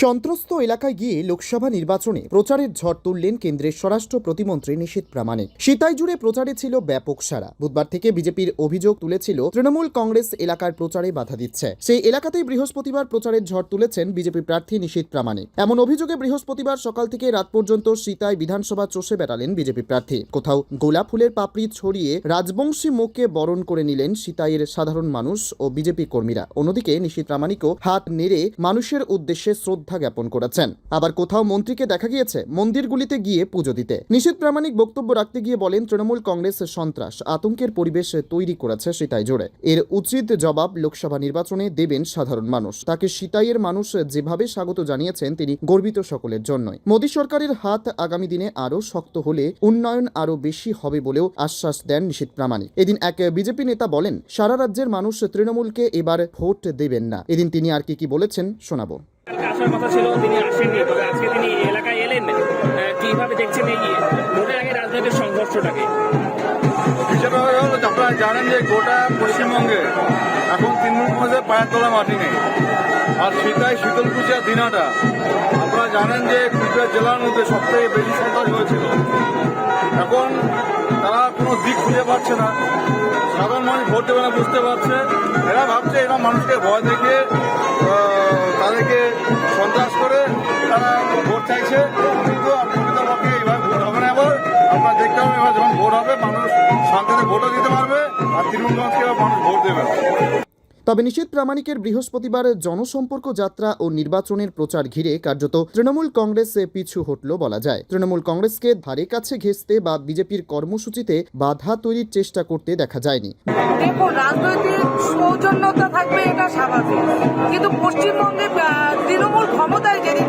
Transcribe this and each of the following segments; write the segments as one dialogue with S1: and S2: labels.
S1: সন্ত্রস্ত এলাকায় গিয়ে লোকসভা নির্বাচনে প্রচারের ঝড় তুললেন কেন্দ্রের স্বরাষ্ট্র প্রতিমন্ত্রী নিশীত প্রামাণিক। সিতাই জুড়ে প্রচারে ছিল ব্যাপক সারা বুধবার থেকে বিজেপির অভিযোগ তুলেছিল, তৃণমূল কংগ্রেস এলাকার প্রচারে বাধা দিচ্ছে। সেই এলাকাতেই বৃহস্পতিবার প্রচারের ঝড় তুলেছেন বিজেপি প্রার্থী নিশীত প্রামাণিক। এমন অভিযোগে বৃহস্পতিবার সকাল থেকে রাত পর্যন্ত সিতাই বিধানসভা চষে বেড়ালেন বিজেপি প্রার্থী। কোথাও গোলাপ ফুলের পাপড়ি ছড়িয়ে রাজবংশী মুখকে বরণ করে নিলেন সীতাইয়ের সাধারণ মানুষ ও বিজেপি কর্মীরা। অন্যদিকে নিশীত প্রামাণিকও হাত নেড়ে মানুষের উদ্দেশ্যে শ্রদ্ধা জ্ঞাপন করেছেন। আবার কোথাও মন্ত্রীকে দেখা গিয়েছে মন্দিরগুলিতে গিয়ে পুজো দিতে। নিশীত প্রামাণিক বক্তব্য রাখতে গিয়ে বলেন, তৃণমূল কংগ্রেস সন্ত্রাস, আতঙ্কের পরিবেশ তৈরি করেছে সিতাই জোড়ে এর উচিত জবাব লোকসভা নির্বাচনে দেবেন সাধারণ মানুষ। তাকে সিতাইয়ের মানুষ যেভাবে স্বাগত জানিয়েছেন, তিনি গর্বিত সকলের জন্যই। মোদী সরকারের হাত আগামী দিনে আরও শক্ত হলে উন্নয়ন আরও বেশি হবে বলেও আশ্বাস দেন নিশীত প্রামাণিক। এদিন এক বিজেপি নেতা বলেন, সারা রাজ্যের মানুষ তৃণমূলকে এবার ভোট দেবেন না। এদিন তিনি আর কি কি বলেছেন শোনাবো।
S2: আসার কথা ছিল, তিনি আসেননি। তবে আজকে তিনি এলাকায় এলেন। কীভাবে দেখছেন এই ভোটের আগে রাজনৈতিক সংঘর্ষটাকে?
S3: হলো আপনারা জানেন যে গোটা পশ্চিমবঙ্গে এখন তৃণমূল কংগ্রেসের পায়ের তোলা মাটি নেই। আর শীতায় শীতল পূজা দিনাটা। আপনারা জানেন যে কুচবিহার জেলার মধ্যে সবথেকে বেশি সন্ত্রাস হয়েছিল। এখন তারা কোনো দিক খুঁজে পাচ্ছে না। সাধারণ মানুষ ভোট দেবে না, বুঝতে পারছে। এরা ভাবছে এরা মানুষকে ভয় দেখিয়ে তাদেরকে সন্ত্রাস করে তারা ভোট চাইছে। কিন্তু প্রকৃতপক্ষে এবার ভোট হবে না। এবার আপনারা দেখতে হবে এবার যখন ভোট হবে, মানুষ শান্তিতে ভোটও দিতে পারবে। আর তৃণমূল
S1: তবে নিষেধ প্রামাণিকের বৃহস্পতিবার জনসম্পর্ক যাত্রা ও নির্বাচনের প্রচার ঘিরে কার্যত তৃণমূল কংগ্রেস পিছু হটল বলা যায়। তৃণমূল কংগ্রেসকে ধারে কাছে ঘেঁচতে বা বিজেপির কর্মসূচিতে বাধা তৈরির চেষ্টা করতে দেখা যায়নি।
S4: সৌজন্যতা থাকবে এটা স্বাভাবিক। কিন্তু পশ্চিমবঙ্গে তৃণমূল ক্ষমতায় যেদিন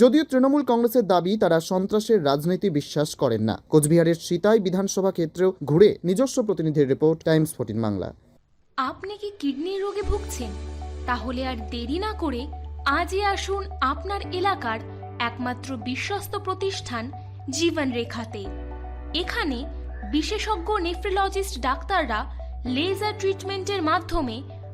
S1: যদিও তৃণমূল কংগ্রেসের দাবি, তারা সন্ত্রাসের রাজনীতি বিশ্বাস করেন না। কোচবিহারের সীতাই বিধানসভা ক্ষেত্রেও ঘুরে নিজস্ব প্রতিনিধির রিপোর্ট, টাইমস ফোর্টিন বাংলা।
S5: আপনি কি কিডনির রোগে ভুগছেন? তাহলে আর দেরি না করে আজই আসুন আপনার এলাকার একমাত্র বিশ্বস্ত প্রতিষ্ঠান জীবন রেখাতে এখানে বিশেষজ্ঞ নেফ্রোলজিস্ট ডাক্তাররা লেজার ট্রিটমেন্টের মাধ্যমে